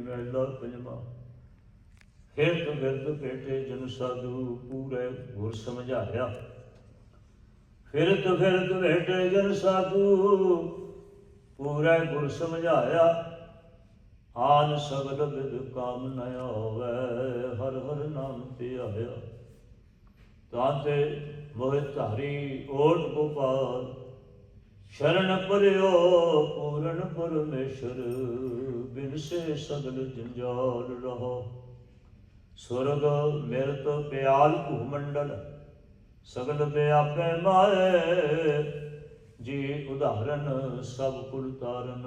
ਮਹਿਲਾ ਪੰਜਵਾ। ਫਿਰ ਤੋਂ ਫਿਰ ਤੋਂ ਜਨ ਸਾਧੂ ਪੂਰੇ ਗੁਰ ਸਮਝਾਇਆ। ਫਿਰ ਤੋਂ ਫਿਰ ਤੋਂ ਜਨ ਸਾਧੂ ਪੂਰੇ ਗੁਰ ਸਮਝਾਇਆ। ਆਨ ਸਗਲ ਬਿਦ ਕਾਮ ਨ ਆਵੇ, ਹਰ ਹਰ ਨਾਮ ਤੇ ਆਇਆ। ਤਾਂ ਤੇ ਮੋਹਿ ਧਾਰੀ ਓਟ ਗੋਪਾਲ ਸ਼ਰਨ ਪਰਿਓ, ਪੂਰਨ ਪਰਮੇਸ਼ਰ, ਬਿਨ ਸੇ ਸਗਲ ਜੰਜਾਲ ਰਹਾ। ਸੁਰਗ ਮਿਰਤ ਪਿਆਲ ਭੂਮੰਡਲ, ਸਗਲ ਵਿਆਪੈ ਮਾਏ। ਜੀ ਉਦਾਹਰਨ ਸਭ ਕੁਲ ਤਾਰਨ,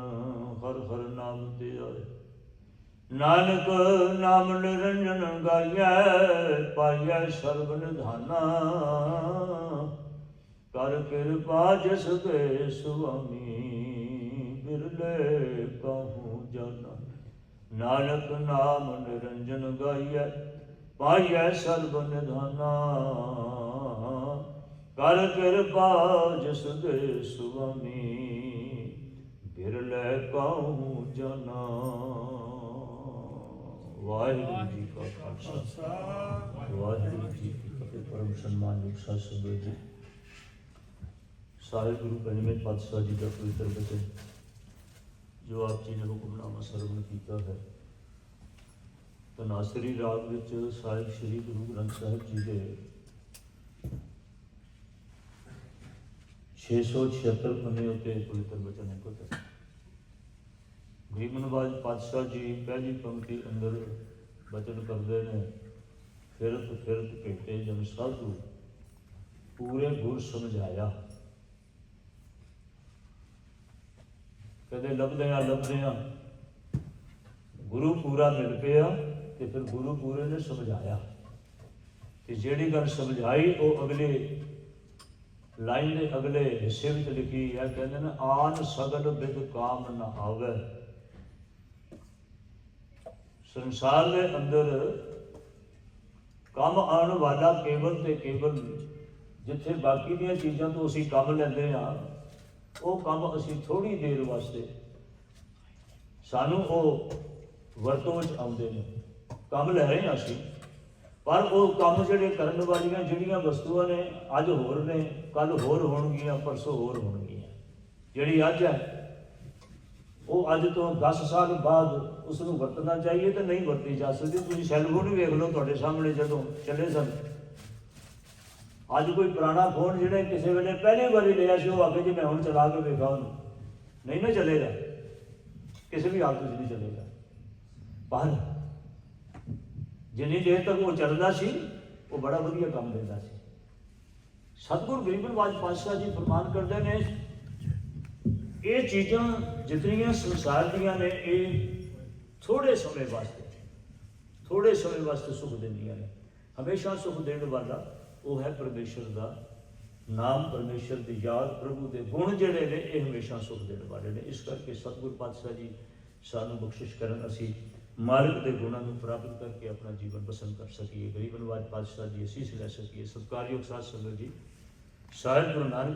ਹਰ ਹਰ ਨਾਮ ਤੇ ਆਏ। ਨਾਨਕ ਨਾਮ ਨਿਰੰਜਨ ਗਾਇਐ ਪਾਈਐ ਸਰਬ ਨਿਧਾਨਾ। ਕਰ ਕਿਰਪਾ ਜਿਸ ਦੇ ਸੁਆਮੀ, ਬਿਰਲੇ ਕਹੂੰ ਜਾਣਾ ਨਾਨਕ ਨਾਮ ਨਿਰੰਜਨ ਗਾਈਐ, ਪਾਈਐ ਸਰਬ ਨਿਧਾਨਾ। ਕਰ ਕਿਰਪਾ ਜਿਸ ਦੇ ਸੁਆਮੀ, ਬਿਰਲੇ ਕਹੂੰ ਜਨਾ ਵਾਹਿਗੁਰੂ ਜੀ ਕਾ ਖਾਲਸਾ। ਵਾਹਿਗੁਰੂ ਜੀ ਕੀ ਫਤਿਹ। ਪਰਮ ਸਨਮਾਨਯੋਗ ਸਾਧ ਸੰਗਤ ਜੀ। ਸਾਹਿਬ ਗੁਰੂ ਪੰਜਵੇਂ ਪਾਤਸ਼ਾਹ ਜੀ ਦਾ ਪਵਿੱਤਰ ਬਚਨ ਜੋ ਆਪ ਜੀ ਨੇ ਹੁਕਮਨਾਮਾ ਸਰਵਣ ਕੀਤਾ ਹੈ ਤਨਾਸਰੀ ਰਾਗ ਵਿੱਚ ਸਾਹਿਬ ਸ੍ਰੀ ਗੁਰੂ ਗ੍ਰੰਥ ਸਾਹਿਬ ਜੀ ਦੇ 676 ਪੰਨੇ ਉੱਤੇ ਪਵਿੱਤਰ ਬਚਨ ਹੈ ਕੋਤੇ ਗਰੀਬਨਵਾਜ ਪਾਤਸ਼ਾਹ ਜੀ ਪਹਿਲੀ ਪੰਕਤੀ ਅੰਦਰ ਬਚਨ ਕਰਦੇ ਨੇ ਫਿਰਤ ਫਿਰਤ ਭੇਟੇ ਜਨ ਸਾਧੂ ਪੂਰੇ ਗੁਰ ਸਮਝਾਇਆ ਕਦੇ ਲੱਭਦੇ ਆ ਲੱਭਦੇ ਆ। ਗੁਰੂ ਪੂਰਾ ਮਿਲ ਪਿਆ ਤੇ ਫਿਰ ਗੁਰੂ ਪੂਰੇ ਨੇ ਸਮਝਾਇਆ। ਤੇ ਜਿਹੜੀ ਗੱਲ ਸਮਝਾਈ, ਉਹ ਅਗਲੇ ਲਾਈਨ ਦੇ ਅਗਲੇ ਹਿੱਸੇ ਵਿੱਚ ਲਿਖੀ ਹੈ, ਕਹਿੰਦੇ ਨੇ, ਆਨ ਸਗਲ ਬਿਦ ਕਾਮ ਨਾ ਆਵੇ। ਸੰਸਾਰ ਦੇ ਅੰਦਰ ਕੰਮ ਆਉਣ ਵਾਲਾ ਕੇਵਲ ਤੇ ਕੇਵਲ ਜਿੱਥੇ ਬਾਕੀ ਦੀਆਂ ਚੀਜ਼ਾਂ ਤੋਂ ਅਸੀਂ ਕੰਮ ਲੈਂਦੇ ਆ ਉਹ ਕੰਮ ਅਸੀਂ ਥੋੜੀ ਦੇਰ ਵਾਸਤੇ ਸਾਨੂੰ ਉਹ ਵਰਤੋਂ ਵਿੱਚ ਆਉਂਦੇ ਨੇ। ਕੰਮ ਲੈ ਰਹੇ ਹਾਂ ਅਸੀਂ, ਪਰ ਉਹ ਕੰਮ ਜਿਹੜੇ ਕਰਨ ਵਾਲੀਆਂ ਜਿਹੜੀਆਂ ਵਸਤੂਆਂ ਨੇ, ਅੱਜ ਹੋਰ ਨੇ ਕੱਲ ਹੋਰ ਹੋਣਗੀਆਂ, ਪਰਸੋਂ ਹੋਰ ਹੋਣਗੀਆਂ। ਜਿਹੜੀ ਅੱਜ ਹੈ, ਉਹ ਅੱਜ ਤੋਂ 10 ਸਾਲ ਬਾਅਦ ਉਸ ਨੂੰ ਵਰਤਣਾ ਚਾਹੀਏ ਤੇ ਨਹੀਂ ਵਰਤੀ ਜਾ ਸਕਦੀ। ਤੁਸੀਂ ਸੈੱਲ ਫੋਨ ਵੇਖ ਲਓ ਤੁਹਾਡੇ ਸਾਹਮਣੇ ਜਦੋਂ ਚੱਲੇ ਸਨ। ਅੱਜ ਕੋਈ ਪੁਰਾਣਾ ਫੋਨ ਜਿਹੜਾ ਕਿਸੇ ਵੇਲੇ ਪਹਿਲੀ ਵਾਰੀ ਲਿਆ ਸੀ, ਉਹ ਅੱਗੇ ਜੇ ਮੈਂ ਹੁਣ ਚਲਾ ਕੇ ਵੇਖਾਂ ਉਹਨੂੰ। ਨਹੀਂ ਨਾ ਚੱਲੇਗਾ। ਕਿਸੇ ਵੀ ਹਾਲਤ ਵਿੱਚ ਨਹੀਂ ਚੱਲੇਗਾ। ਪਰ ਜਿੰਨੀ ਦੇਰ ਤੱਕ ਉਹ ਚੱਲਦਾ ਸੀ, ਉਹ ਬੜਾ ਵਧੀਆ ਕੰਮ ਦਿੰਦਾ ਸੀ। ਸਤਿਗੁਰ ਗਰੀਬਨਵਾਜ ਪਾਤਸ਼ਾਹ ਜੀ ਫਰਮਾਨ ਕਰਦੇ ਨੇ, ਇਹ ਚੀਜ਼ਾਂ ਜਿਤਨੀਆਂ ਸੰਸਾਰ ਦੀਆਂ ਨੇ, ਇਹ ਥੋੜੇ ਸਮੇਂ ਵਾਸਤੇ ਥੋੜੇ ਸਮੇਂ ਵਾਸਤੇ ਸੁਖ ਦਿੰਦੀਆਂ ਨੇ। ਹਮੇਸ਼ਾ ਸੁਖ ਦੇਣ ਵਾਲਾ ਉਹ ਹੈ ਪਰਮੇਸ਼ਰ ਦਾ ਨਾਮ, ਪਰਮੇਸ਼ਰ ਦੀ ਯਾਦ, ਪ੍ਰਭੂ ਦੇ ਗੁਣ ਜਿਹੜੇ ਨੇ, ਇਹ ਹਮੇਸ਼ਾ ਸੁਖ ਦੇਣ ਵਾਲੇ ਨੇ। ਇਸ ਕਰਕੇ ਸਤਿਗੁਰ ਪਾਤਸ਼ਾਹ ਜੀ ਸਾਨੂੰ ਬਖਸ਼ਿਸ਼ ਕਰਨ ਅਸੀਂ ਮਾਲਕ ਦੇ ਗੁਣਾਂ ਨੂੰ ਪ੍ਰਾਪਤ ਕਰਕੇ ਆਪਣਾ ਜੀਵਨ ਬਸਰ ਕਰ ਸਕੀਏ। ਗਰੀਬ ਨਵਾਜ ਪਾਤਸ਼ਾਹ ਜੀ, ਅਸੀਸ ਲੈ ਸਕੀਏ। ਸਤਿਕਾਰਯੋਗ ਸਾਧ ਸੰਗਤ ਜੀ ਸਾਹਿਬ ਗੁਰੂ ਨਾਨਕ